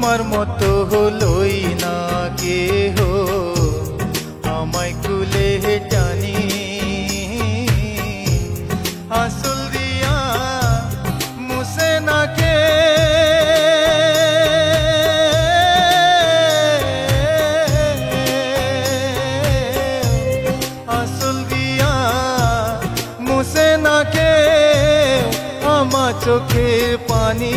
তোমার মতো হলই না কে হো আমায় কুলে টানি আসল দিয়া মুসে না কে। আসল দিয়া মুসে না কে। আমার চোখের পানি।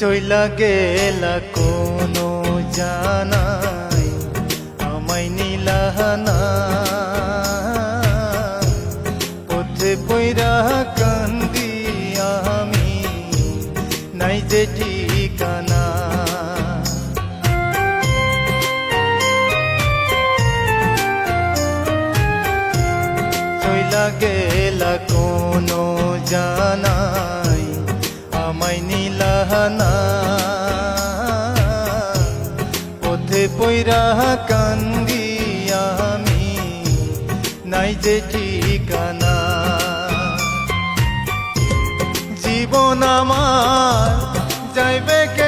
চইলা গেলা কোনো জানাই, আমায় নিলাহানা পথে পৈরা কান্দি আমি, নাই যে ঠিকানা। চইলা গেলা কোনো জানাই আমায় নিলাহানা পথে পৈরা কান্দি আমি নাই যে ঠিকানা। জীবন আমার যাইবে কেমনে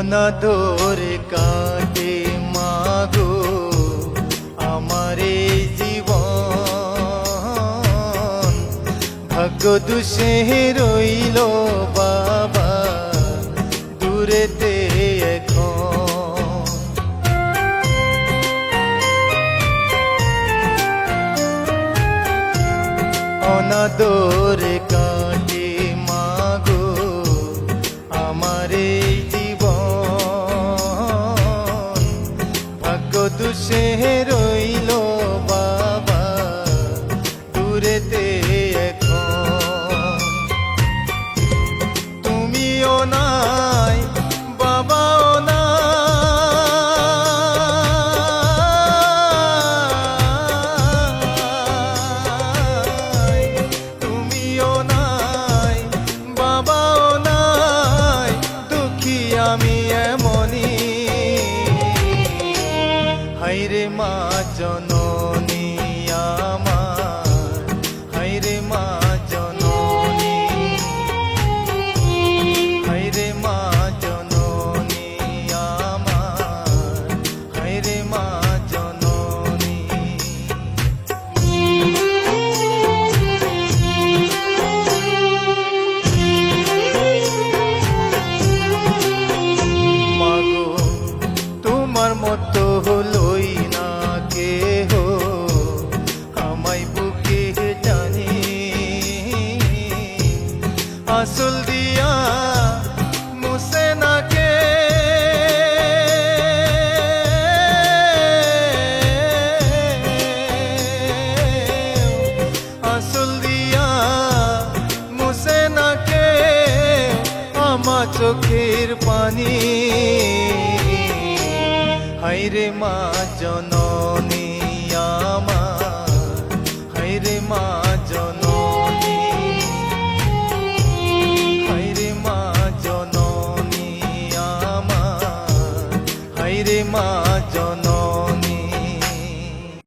অনাদরে কাটে মাগো আমারে জীবন। ভাগ্য দুষে রইল বাবা দূরেতে অনাদরে কাটে মা জননী। মাগো তোমার মতো না কেহ আমায় আসল চোখের পানি। হাইরে মা জননী আমার।